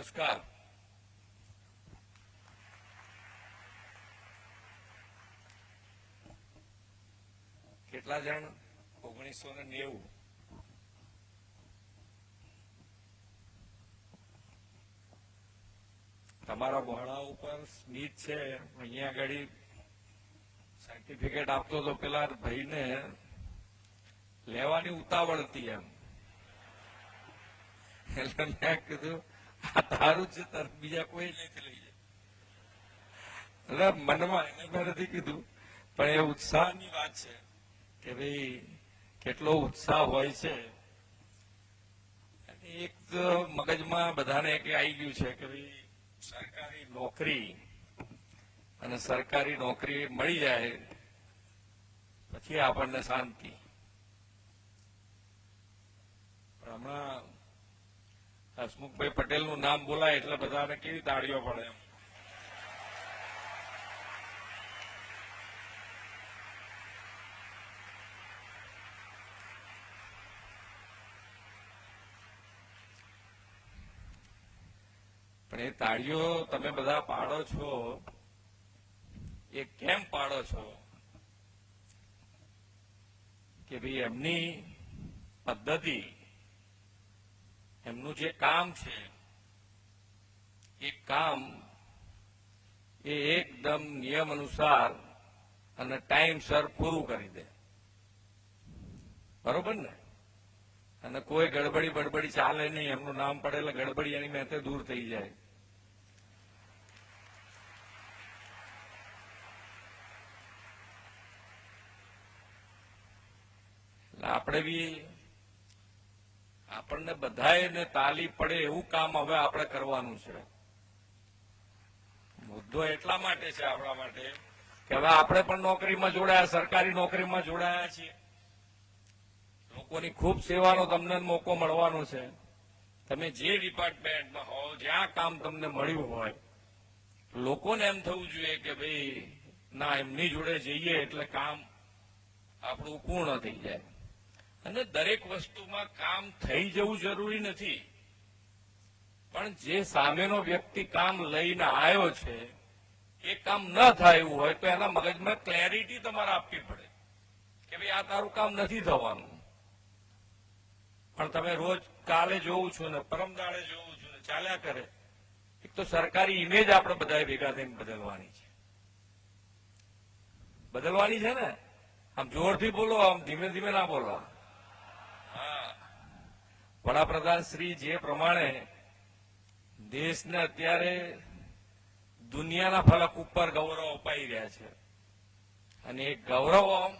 નમસ્કાર કેટલા જણ? ઓગણીસો ને નેવું. તમારા ભોળા ઉપર સ્મિત છે. અહીંયા આગળ સર્ટિફિકેટ આપતો તો પેલા ભાઈને લેવાની ઉતાવળ હતી એમ. એટલે મેં કીધું તારું છે, તાર બીજા કોઈ નથી લઈ જાય. મનમાં એને મેં નથી કીધું, પણ એ ઉત્સાહની વાત છે કે ભાઈ કેટલો ઉત્સાહ હોય છે. એક મગજમાં બધાને એક આવી ગયું છે કે ભાઈ સરકારી નોકરી અને સરકારી નોકરી મળી જાય, પછી આપણને શાંતિ. હમણાં હસમુખભાઈ પટેલનું નામ બોલાય એટલે બધાને કેવી તાળીઓ પડે એમ. પણ એ તાળીઓ તમે બધા પાડો છો, એ કેમ પાડો છો? કે ભાઈ એમની પદ્ધતિ એમનું જે કામ છે, એ કામ એ એકદમ નિયમ અનુસાર અને ટાઈમસર પૂરું કરી દે. બરોબર ને? અને કોઈ ગડબડી બડબડી ચાલે નહીં, એમનું નામ પડે એટલે ગડબડી એની મેથે દૂર થઈ જાય. એટલે આપણે બી આપણને બધાને તાલી પડે એવું કામ હવે આપણે કરવાનું છે. મુદ્દો એટલા માટે છે આપણા માટે કે હવે આપણે પણ નોકરીમાં જોડાયા, સરકારી નોકરીમાં જોડાયા છીએ. લોકોની ખૂબ સેવાનો તમને મોકો મળવાનો છે. તમે જે ડિપાર્ટમેન્ટમાં હો, જ્યાં કામ તમને મળ્યું હોય, લોકોને એમ થવું જોઈએ કે ભાઈ, ના, એમની જોડે જઈએ એટલે કામ આપણું પૂર્ણ થઈ જાય. અને દરેક વસ્તુમાં કામ થઈ જવું જરૂરી નથી. પણ જે સામેનો વ્યક્તિ કામ લઈને આવ્યો છે, એ કામ ન થાય એવું હોય તો એના મગજમાં ક્લેરિટી તમારે આપવી પડે કે ભાઈ આ તારું કામ નથી થવાનું. પણ તમે રોજ કાલે જોવું છું ને પરમ જોવું છું ને ચાલ્યા કરે, એક તો સરકારી ઇમેજ આપણે બધા ભેગા થઈને બદલવાની છે. બદલવાની છે ને? આમ જોરથી બોલો, આમ ધીમે ધીમે ના બોલો હા વડાપ્રધાન શ્રી જે પ્રમાણે દેશને અત્યારે દુનિયાના ફલક ઉપર ગૌરવ અપાઈ રહ્યા છે. અને એ ગૌરવ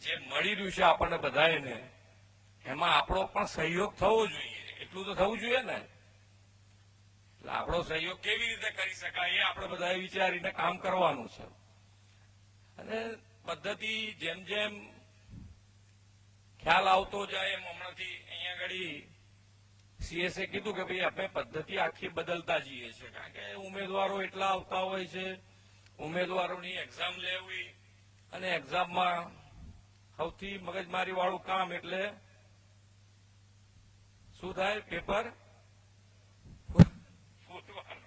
જે મળી રહ્યું છે આપણને બધાને એમાં આપણો પણ સહયોગ થવો જોઈએ. એટલું તો થવું જોઈએ ને. એટલે આપણો સહયોગ કેવી રીતે કરી શકાય એ આપણે બધાએ વિચારીને કામ કરવાનું છે. અને પદ્ધતિ જેમ જેમ ખ્યાલ આવતો જાય એમ હમણાંથી અહીંયા આગળ સીએસએ કીધું કે ભાઈ આપણે પદ્ધતિ આખી બદલતા જઈએ છીએ. કારણ કે ઉમેદવારો એટલા આવતા હોય છે, ઉમેદવારોની એક્ઝામ લેવી અને એક્ઝામમાં સૌથી મગજમારી વાળું કામ એટલે શું થાય? પેપર? ફૂટવાનું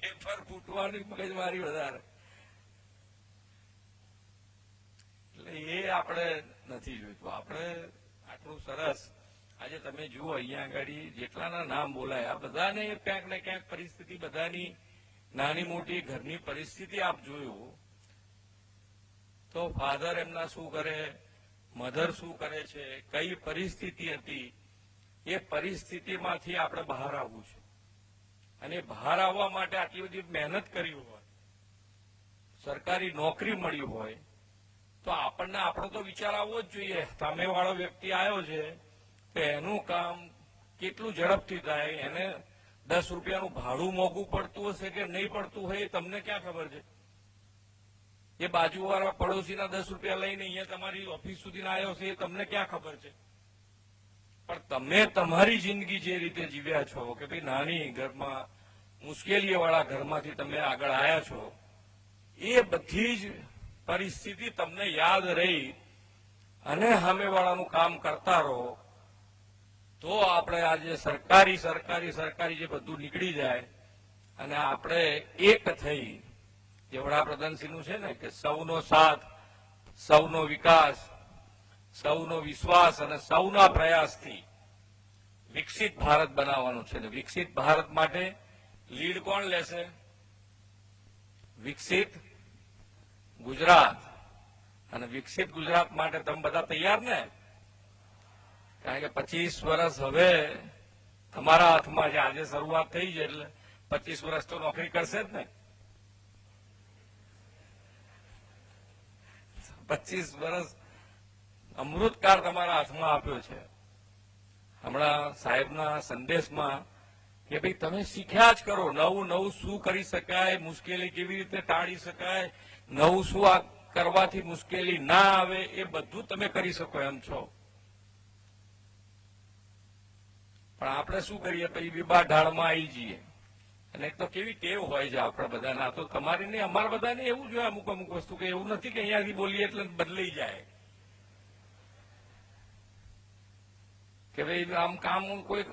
પેપર ફૂટવાની મગજમારી વધારે એટલે એ આપણે નથી જોઈતું. આપણે આટલું સરસ. આજે તમે જુઓ અહીંયા આગળ જેટલાના નામ બોલાય, આ બધાને ક્યાંક ને ક્યાંક પરિસ્થિતિ બધાની નાની મોટી ઘરની પરિસ્થિતિ આપ જોયું. તો ફાધર એમના શું કરે? મધર શું કરે છે? કઈ પરિસ્થિતિ હતી? એ પરિસ્થિતિમાંથી આપણે બહાર આવવું છે. અને બહાર આવવા માટે આટલી બધી મહેનત કરી હોય, સરકારી નોકરી મળી હોય તો આપણને આપણો તો વિચાર આવવો જ જોઈએ. સામેવાળો વ્યક્તિ આવ્યો છે, તો એનું કામ કેટલું ઝડપથી થાય, એને દસ રૂપિયાનું ભાડું મોંઘું પડતું હશે કે નહીં પડતું હોય એ તમને ક્યાં ખબર છે? એ બાજુવાળા પડોશીના દસ રૂપિયા લઈને અહીંયા તમારી ઓફિસ સુધી આવ્યો છે એ તમને ક્યાં ખબર છે? પણ તમે તમારી જિંદગી જે રીતે જીવ્યા છો કે ભાઈ નાની ઘરમાં મુશ્કેલીઓ વાળા ઘરમાંથી તમે આગળ આવ્યા છો, એ બધી જ પરિસ્થિતિ તમને યાદ રહી અને સામેવાળાનું કામ કરતા રહો, તો આપણે આજે સરકારી સરકારી સરકારી જે બધું નીકળી જાય અને આપણે એક થઈ. જે વડાપ્રધાનશ્રીનું છે ને, કે સૌનો સાથ, સૌનો વિકાસ, સૌનો વિશ્વાસ અને સૌના પ્રયાસથી વિકસિત ભારત બનાવવાનું છે ને. વિકસિત ભારત માટે લીડ કોણ લેશે? વિકસિત ગુજરાત. અને વિકસિત ગુજરાત માટે તમે બધા તૈયાર ને? કારણ કે પચીસ વર્ષ હવે તમારા હાથમાં છે. આજે શરૂઆત થઈ છે એટલે પચીસ વર્ષ તો નોકરી કરશે જ ને. પચીસ વર્ષ અમૃતકાળ તમારા હાથમાં આપ્યો છે. હમણાં સાહેબના સંદેશમાં કે ભાઈ તમે શીખ્યા જ કરો. નવું નવું શું કરી શકાય, મુશ્કેલી કેવી રીતે ટાળી શકાય નવું શું આ કરવાથી મુશ્કેલી ના આવે એ બધું તમે કરી શકો એમ છો. પણ આપણે શું કરીએ? પછી વિવાહ ઢાળમાં આવી જઈએ. અને એક તો કેવી ટેવ હોય છે આપણે બધાને. આ તો તમારી નહીં, અમારા બધાને એવું જોઈએ અમુક અમુક વસ્તુ કે એવું નથી કે અહીંયાથી બોલીએ એટલે બદલાઈ જાય. કે ભાઈ આમ કામ કોઈ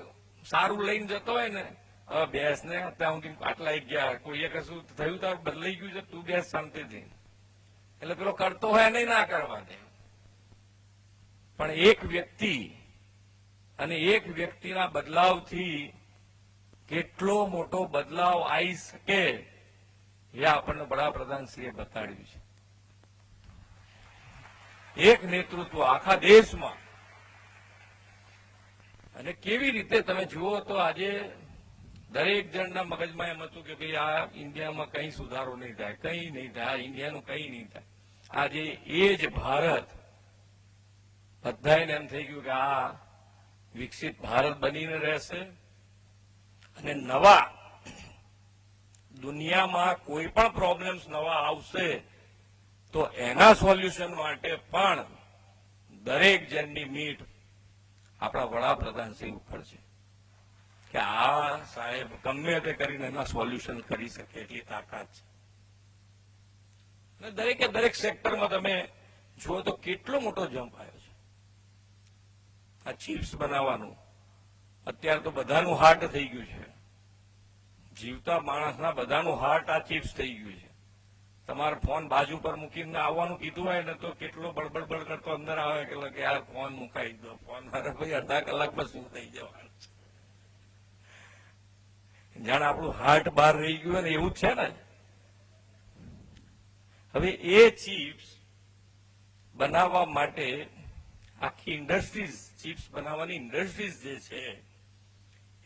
સારું લઈને જતો હોય ને હવે બેસ ને ત્યાં સુધી આટલા ગયા કોઈએ કશું થયું તો બદલાઈ ગયું છે, તું બેસ શાંતિથી. એટલે પેલો કરતો હોય નહીં ના કરવા દે પણ એક વ્યક્તિ અને એક વ્યક્તિના બદલાવથી કેટલો મોટો બદલાવ આવી શકે એ આપણને વડાપ્રધાનશ્રીએ બતાડ્યું છે. એક નેતૃત્વ આખા દેશમાં. અને કેવી રીતે તમે જુઓ તો આજે દરેક જણના મગજમાં એમ હતું કે ભાઈ આ ઇન્ડિયામાં કઈ સુધારો નહીં થાય, કઈ નહીં થાય, આ ઇન્ડિયાનું કઈ નહીં થાય. આજે એ જ ભારત બધાને એમ થઈ ગયું કે આ વિકસિત ભારત બનીને રહેશે અને નવા દુનિયામાં કોઈ પણ પ્રોબ્લેમ્સ નવા આવશે તો એના સોલ્યુશન માટે પણ દરેક જણની મીટ આપણા વડાપ્રધાન શ્રી ઉપર છે. કે આ સાહેબ ગમે તે કરીને એના સોલ્યુશન કરી શકે એટલી તાકાત છે. દરેકે દરેક સેક્ટરમાં તમે જુઓ તો કેટલો મોટો જમ્પ આવ્યો છે. આ ચિપ્સ બનાવવાનું, અત્યારે તો બધાનું હાર્ટ થઈ ગયું છે. જીવતા માણસના બધાનું હાર્ટ આ ચિપ્સ થઈ ગયું છે. તમારો ફોન બાજુ પર મૂકીને આવવાનું કીધું હોય ને તો કેટલો બળબડ બળ કરતો અંદર આવે કે યાર ફોન મુકાઈ દો. ફોન મારે ભાઈ અડધા કલાકમાં શું થઈ જવાનું છે? જાણે આપણું હાર્ટ બહાર રહી ગયું ને એવું છે ને. હવે એ ચિપ્સ બનાવવા માટે આખી ઇન્ડસ્ટ્રીઝ ચિપ્સ બનાવવાની ઇન્ડસ્ટ્રીઝ જે છે,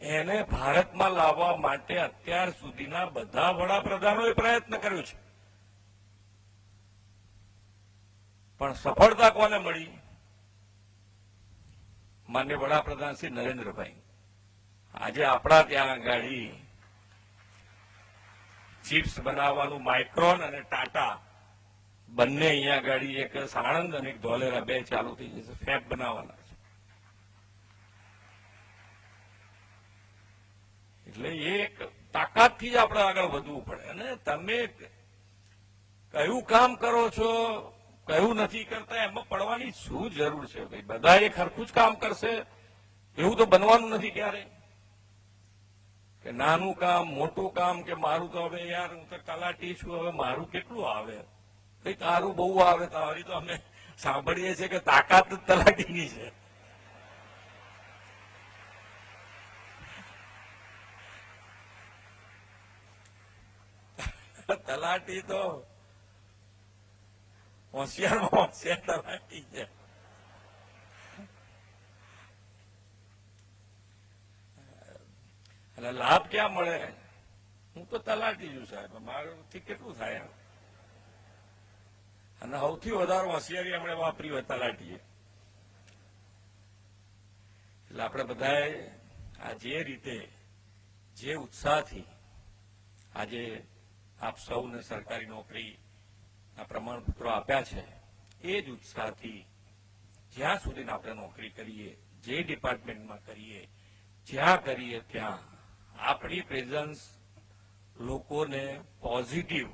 એને ભારતમાં લાવવા માટે અત્યાર સુધીના બધા વડાપ્રધાનોએ પ્રયત્ન કર્યો છે. પણ સફળતા કોને મળી? માન્ય વડાપ્રધાન શ્રી નરેન્દ્રભાઈ. આજે આપણા ત્યાં ગાડી ચિપ્સ બનાવવાનું માઇક્રોન અને ટાટા બંને અહીંયા ગાડી એક સાણંદ અને એક ધોલેરા બે ચાલુ થઈ જશે. ફેબ બનાવવાના છે. એટલે એક તાકાતથી જ આપણે આગળ વધવું પડે. અને તમે કયું કામ કરો છો, કયું નથી કરતા, એમાં પડવાની શું જરૂર છે? ભાઈ બધા એક હરખું જ કામ કરશે. એવું તો બનવાનું નથી ક્યારે કે નાનું કામ, મોટું કામ કે મારું તો હવે યાર હું તો તલાટી છું, હવે મારું કેટલું આવે? કઈ તારું બહુ આવે, તારી તો અમે સાંભળીએ છીએ કે તાકાત તલાટીની છે. તલાટી તો હોશિયારમાં હોશિયાર તલાટી છે. અને લાભ ક્યાં મળે? હું તો તલાટી છું સાહેબ. મારાથી કેટલું થાય અને સૌથી વધારે હોશિયારી એમણે વાપરી હોય તલાટીએ. એટલે આપણે બધાએ આ જે રીતે, જે ઉત્સાહથી આજે આપ સૌને સરકારી નોકરી આ પ્રમાણપત્રો આપ્યા છે, એ જ ઉત્સાહથી જ્યાં સુધી આપણે નોકરી કરીએ, જે ડિપાર્ટમેન્ટમાં કરીએ, જ્યાં કરીએ ત્યાં આપણી પ્રેઝન્સ લોકોને પોઝિટિવ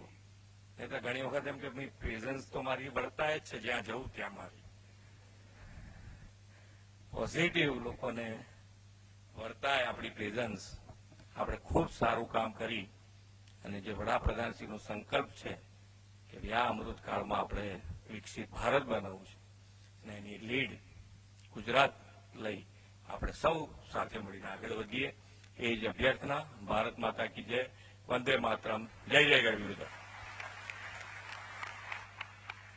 એટલે ઘણી વખત એમ કે પ્રેઝન્સ તો મારી વર્તાય જ છે, જ્યાં જવું ત્યાં મારી. પોઝિટિવ લોકોને વર્તાય આપણી પ્રેઝન્સ આપણે ખૂબ સારું કામ કરી અને જે વડાપ્રધાનશ્રીનો સંકલ્પ છે કે આ અમૃતકાળમાં આપણે વિકસિત ભારત બનાવવું છે અને એની લીડ ગુજરાત લઈ આપણે સૌ સાથે મળીને આગળ વધીએ. એ જ અભ્યર્થના. ભારત માતા કી જય. વંદે માતરમ. જય જય ગરવી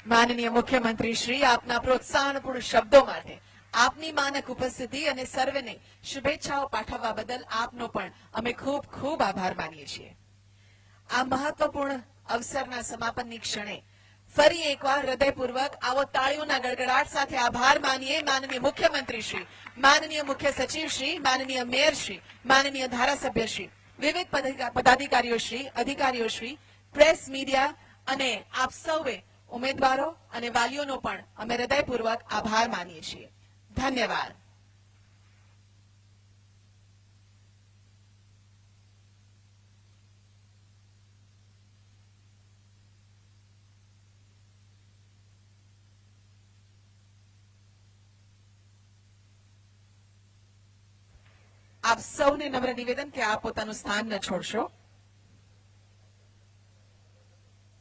માનનીય મુખ્યમંત્રી શ્રી, આપના પ્રોત્સાહનપૂર્ણ શબ્દો માટે આપની માનક ઉપસ્થિતિ અને સર્વેને શુભેચ્છાઓ પાઠવવા બદલ આપનો પણ અમે ખૂબ ખૂબ આભાર માનીએ છીએ. આ મહત્વપૂર્ણ અવસરના સમાપનની ક્ષણે ફરી એકવાર હૃદયપૂર્વક આવો તાળીઓના ગડગડાટ સાથે આભાર માનીએ માનનીય મુખ્યમંત્રી શ્રી માનનીય મુખ્ય સચિવ શ્રી માનનીય મેયર શ્રી માનનીય ધારાસભ્ય શ્રી વિવિધ પદાધિકા- પદાધિકારીઓ શ્રી અધિકારીઓ શ્રી પ્રેસ મીડિયા અને આપ સૌએ ઉમેદવારો અને વાલીઓનો પણ અમે હૃદયપૂર્વક આભાર માનીએ છીએ. ધન્યવાદ. આપ સૌને નમ્ર નિવેદન કે આપ પોતાનું સ્થાન ન છોડશો.